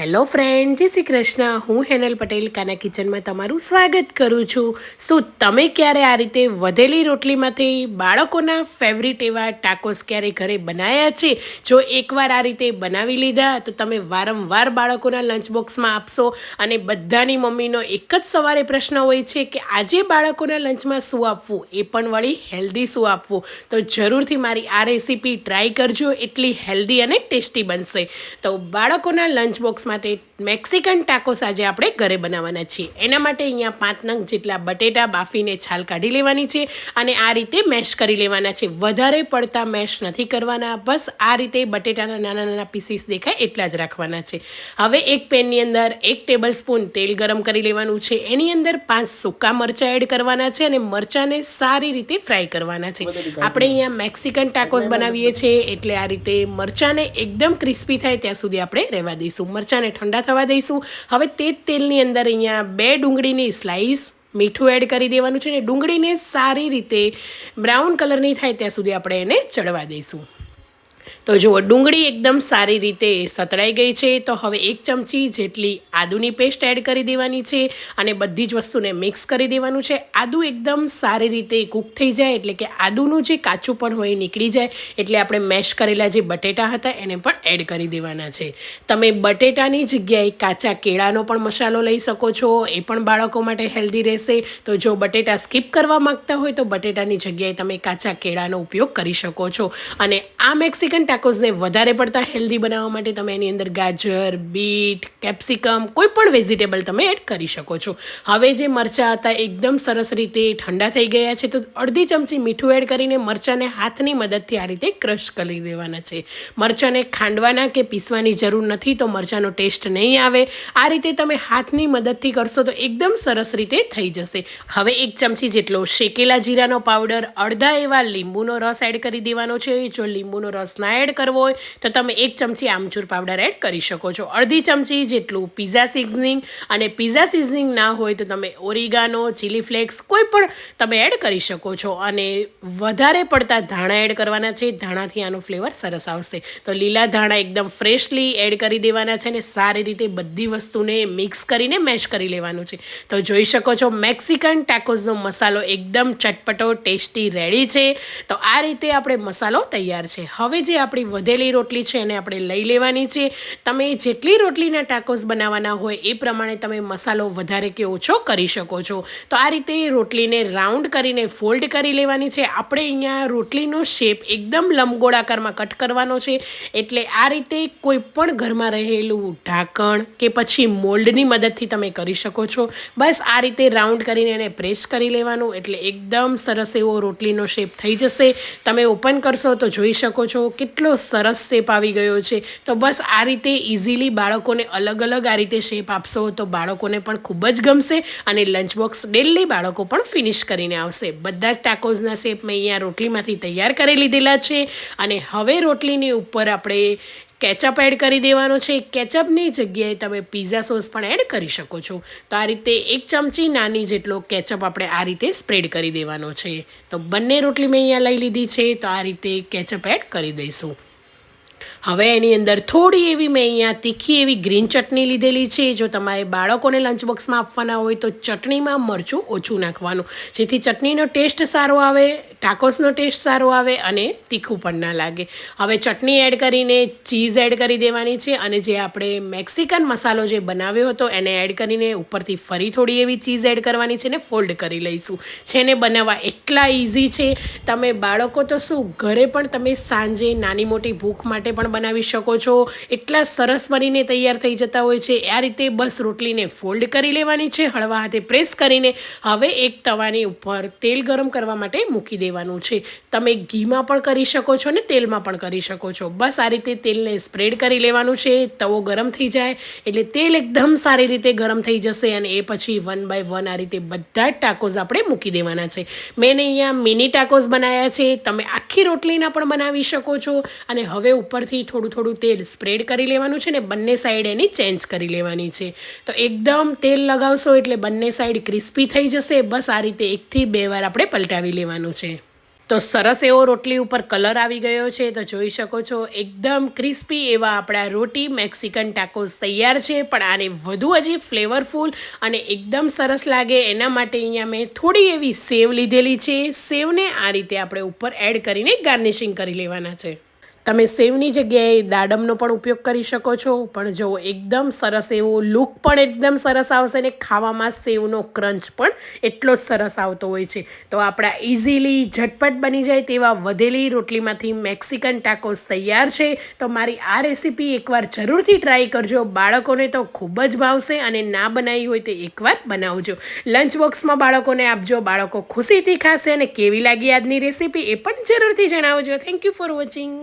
Hello friend જય શ્રી કૃષ્ણ. હું હેનલ પટેલ, કાના કિચનમાં તમારું સ્વાગત કરું છું. શું તમે ક્યારે આ રીતે વધેલી રોટલીમાંથી બાળકોના ફેવરિટ એવા ટાકોસ ક્યારે ઘરે બનાવ્યા છે? જો એકવાર આ રીતે બનાવી લીધા, તો તમે વારંવાર બાળકોના લંચ બોક્સમાં આપશો અને બધાની મમ્મીનો એક જ સવારે પ્રશ્ન હોય છે કે આજે બાળકોના લંચમાં શું આપવું? એ પણ વળી હેલ્ધી શું આપવું? તો જરૂરથી મારી આ રેસીપી ટ્રાય કરજો. એટલી હેલ્ધી અને ટેસ્ટી બનશે. તો બાળકોના લંચ બોક્સ માટે મેક્સિકન ટાકોસ આજે આપણે ઘરે બનાવવાના છીએ. એના માટે અહીંયા પાંચ નંગ જેટલા બટેટા બાફીને છાલ કાઢી લેવાની છે અને આ રીતે મેશ કરી લેવાના છે. વધારે પડતા મેશ નથી કરવાના બસ આ રીતે બટેટાના નાના નાના પીસીસ દેખાય એટલા જ રાખવાના છે. હવે એક પેનની અંદર એક ટેબલ સ્પૂન તેલ ગરમ કરી લેવાનું છે. એની અંદર પાંચ સૂકા મરચાં એડ કરવાના છે અને મરચાંને સારી રીતે ફ્રાય કરવાના છે. આપણે અહીંયા મેક્સિકન ટાકોસ બનાવીએ છીએ. એટલે આ રીતે મરચાંને એકદમ ક્રિસ્પી થાય ત્યાં સુધી આપણે રહેવા દઈશું. મરચાંને ઠંડા થવા દઈશું. હવે તે જ તેલની અંદર અહીંયા બે ડુંગળીની સ્લાઈસ મીઠું એડ કરી દેવાનું છે અને ડુંગળીને સારી રીતે બ્રાઉન કલરની થાય ત્યાં સુધી આપણે એને ચડવા દઈશું. તો જુઓ, ડુંગળી એકદમ સારી રીતે સતળાઈ ગઈ છે. તો હવે એક ચમચી જેટલી આદુની પેસ્ટ એડ કરી દેવાની છે અને બધી જ વસ્તુને મિક્સ કરી દેવાનું છે. આદુ એકદમ સારી રીતે કૂક થઈ જાય એટલે કે આદુનું જે કાચું પણ હોય નીકળી જાય એટલે આપણે મેશ કરેલા જે બટેટા હતા એને પણ એડ કરી દેવાના છે. તમે બટેટાની જગ્યાએ કાચા કેળાનો પણ મસાલો લઈ શકો છો, એ પણ બાળકો માટે હેલ્ધી રહેશે. તો જો બટેટા સ્કીપ કરવા માંગતા હોય તો બટેટાની જગ્યાએ તમે કાચા કેળાનો ઉપયોગ કરી શકો છો. અને આ મેક્સિકન ટાકોઝને વધારે પડતા હેલ્ધી બનાવવા માટે તમે એની અંદર ગાજર, બીટ કેપ્સિકમ કોઈ પણ વેજીટેબલ તમે એડ કરી શકો છો. હવે જે મરચાં હતા એકદમ સરસ રીતે ઠંડા થઈ ગયા છે, તો અડધી ચમચી મીઠું એડ કરીને મરચાંને હાથની મદદથી આ રીતે ક્રશ કરી દેવાના છે. મરચાંને ખાંડવાના કે પીસવાની જરૂર નથી, તો મરચાંનો ટેસ્ટ નહીં આવે. આ રીતે તમે હાથની મદદથી કરશો તો એકદમ સરસ રીતે થઈ જશે. હવે એક ચમચી જેટલો શેકેલા જીરાનો પાવડર અડધા એવા લીંબુનો રસ એડ કરી દેવાનો છે. જો લીંબુનો રસ ના એડ કરવો હોય, તો તમે એક ચમચી આમચૂર પાવડર એડ કરી શકો છો. અડધી ચમચી જેટલું પીઝા સિઝનિંગ અને પીઝા સિઝનિંગ ના હોય તો તમે ઓરિગાનો ચીલી ફ્લેક્સ કોઈ પણ તમે એડ કરી શકો છો. અને વધારે પડતા ધાણા એડ કરવાના છે. ધાણાથી આનો ફ્લેવર સરસ આવશે. તો લીલા ધાણા એકદમ ફ્રેશલી એડ કરી દેવાના છે અને સારી રીતે બધી વસ્તુને મિક્સ કરીને મેશ કરી લેવાનું છે. તો જોઈ શકો છો મેક્સિકન ટાકોઝનો મસાલો એકદમ ચટપટો ટેસ્ટી રેડી છે. તો આ રીતે આપણે મસાલો તૈયાર છે. હવે જે આપણી વધેલી રોટલી છે એને આપણે લઈ લેવાની છે. તમે જેટલી રોટલીના ટાકોસ બનાવવાના હોય એ પ્રમાણે તમે મસાલો વધારે કે ઓછો કરી શકો છો. તો આ રીતે રોટલીને રાઉન્ડ કરીને ફોલ્ડ કરી લેવાની છે. આપણે અહીંયા રોટલીનો શેપ એકદમ લંબગોળાકારમાં કટ કરવાનો છે. એટલે આ રીતે કોઈ પણ ઘરમાં રહેલું ઢાંકણ કે પછી મોલ્ડની મદદથી તમે કરી શકો છો. બસ આ રીતે રાઉન્ડ કરીને એને પ્રેસ કરી લેવાનું. એટલે એકદમ સરસ એવો રોટલીનો શેપ થઈ જશે. તમે ઓપન કરશો તો જોઈ શકો છો, કેટલો સરસ શેપ આવી ગયો છે. તો બસ આ રીતે ઇઝીલી બાળકોને અલગ અલગ આ રીતે શેપ આપશો તો બાળકોને પણ ખૂબ જ ગમશે અને લંચ બોક્સ ડેલી બાળકો પણ ફિનિશ કરીને આવશે. બધા જ ટાકોઝના શેપ મેં અહીંયા રોટલીમાંથી તૈયાર કરી લીધેલા છે અને હવે રોટલીની ઉપર આપણે કેચઅપ એડ કરી દેવાનો છે. કેચઅપની જગ્યાએ તમે પીઝા સોસ પણ એડ કરી શકો છો. તો આ રીતે એક ચમચી નાની જેટલો કેચઅપ આપણે આ રીતે સ્પ્રેડ કરી દેવાનો છે. તો બંને રોટલી મેં અહીંયા લઈ લીધી છે. તો આ રીતે કેચઅપ એડ કરી દઈશું. હવે એની અંદર થોડી એવી મેં અહીંયા તીખી એવી ગ્રીન ચટણી લીધેલી છે. જો તમારે બાળકોને લંચ બોક્સમાં આપવાના હોય તો ચટણીમાં મરચું ઓછું નાખવાનું. જેથી ચટણીનો ટેસ્ટ સારો આવે ટાકોસનો ટેસ્ટ સારો આવે અને તીખું પણ ના લાગે. હવે ચટણી એડ કરીને ચીઝ એડ કરી દેવાની છે અને જે આપણે મેક્સિકન મસાલો જે બનાવ્યો હતો એને એડ કરીને ઉપરથી ફરી થોડી એવી ચીઝ એડ કરવાની છે ને ફોલ્ડ કરી લઈશું. છે ને બનાવવા એટલા ઇઝી છે. તમે બાળકો તો શું, ઘરે પણ તમે સાંજે નાની મોટી ભૂખ માટે બનાવી શકો છો. એટલા સરસ બનીને તૈયાર થઈ જતા હોય છે. આ રીતે બસ રોટલીને ફોલ્ડ કરી લેવાની છે. હળવા હાથે પ્રેસ કરીને હવે એક તવાની ઉપર તેલ ગરમ કરવા માટે મૂકી દેવાનું છે. તમે ઘીમાં પણ કરી શકો છો ને તેલમાં પણ કરી શકો છો. બસ આ રીતે તેલને સ્પ્રેડ કરી લેવાનું છે. તવો ગરમ થઈ જાય એટલે તેલ એકદમ સારી રીતે ગરમ થઈ જશે અને એ પછી વન બાય વન આ રીતે બધા જ ટાકોઝ આપણે મૂકી દેવાના છે. મેં અહીંયા મિની ટાકોઝ બનાવ્યા છે. તમે આખી રોટલીના પણ બનાવી શકો છો. અને હવે ઉપરથી ઉપરથી થોડું થોડું તેલ સ્પ્રેડ કરી લેવાનું છે ને બંને સાઈડ એની ચેન્જ કરી લેવાની છે. તો એકદમ તેલ લગાવશો એટલે બંને સાઈડ ક્રિસ્પી થઈ જશે. બસ આ રીતે એકથી બે વાર આપણે પલટાવી લેવાનું છે. તો સરસ એવો રોટલી ઉપર કલર આવી ગયો છે. તો જોઈ શકો છો, એકદમ ક્રિસ્પી એવા આપણા રોટી મેક્સિકન ટાકોસ તૈયાર છે. પણ આને વધુ હજી ફ્લેવરફુલ અને એકદમ સરસ લાગે. એના માટે અહીંયા મેં થોડી એવી સેવ લીધેલી છે. સેવને આ રીતે આપણે ઉપર એડ કરીને ગાર્નિશિંગ કરી લેવાના છે. તમે સેવની જગ્યાએ દાડમનો પણ ઉપયોગ કરી શકો છો, પણ જો એકદમ સરસ એવો લુક પણ એકદમ સરસ આવશે ને ખાવામાં સેવનો ક્રંચ પણ એટલો જ સરસ આવતો હોય છે. તો આપણા ઇઝીલી ઝટપટ બની જાય તેવા વધેલી રોટલીમાંથી મેક્સિકન ટાકોસ તૈયાર છે. તો મારી આ રેસીપી એકવાર જરૂરથી ટ્રાય કરજો. બાળકોને તો ખૂબ જ ભાવશે અને ના બનાવી હોય તે એકવાર બનાવજો. લંચ બોક્સમાં બાળકોને આપજો. બાળકો ખુશીથી ખાશે અને કેવી લાગી આજની રેસીપી એ પણ જરૂરથી જણાવજો. Thank you for watching